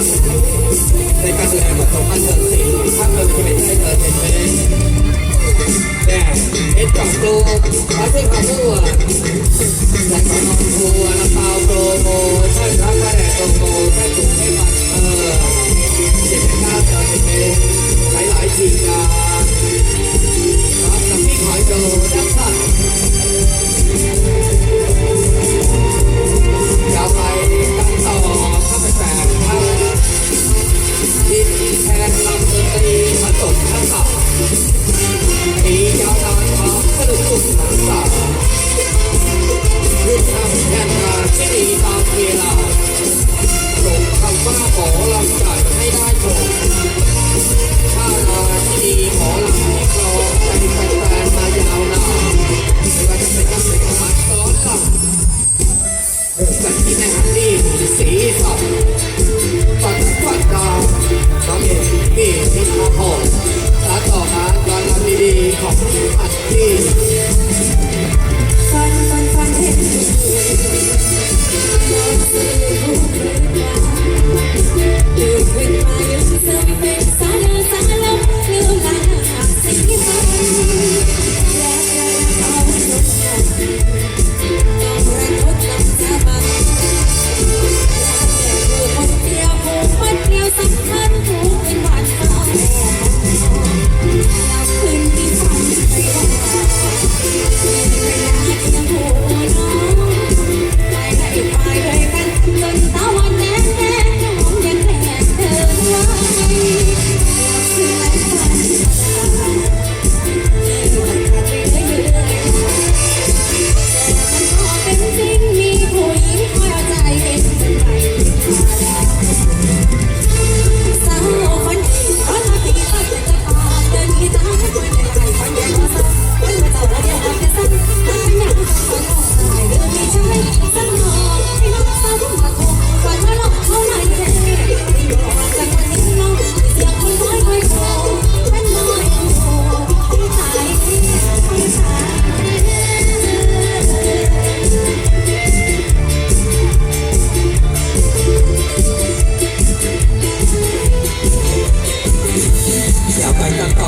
ในการดูแลผสมพันธุ์เกิดสิ่งถ้าเกิดจะเป็นได้เกิดเป็นเองแต่เอ็ดกับโกมาซึ่งความ 走底看 Yeah.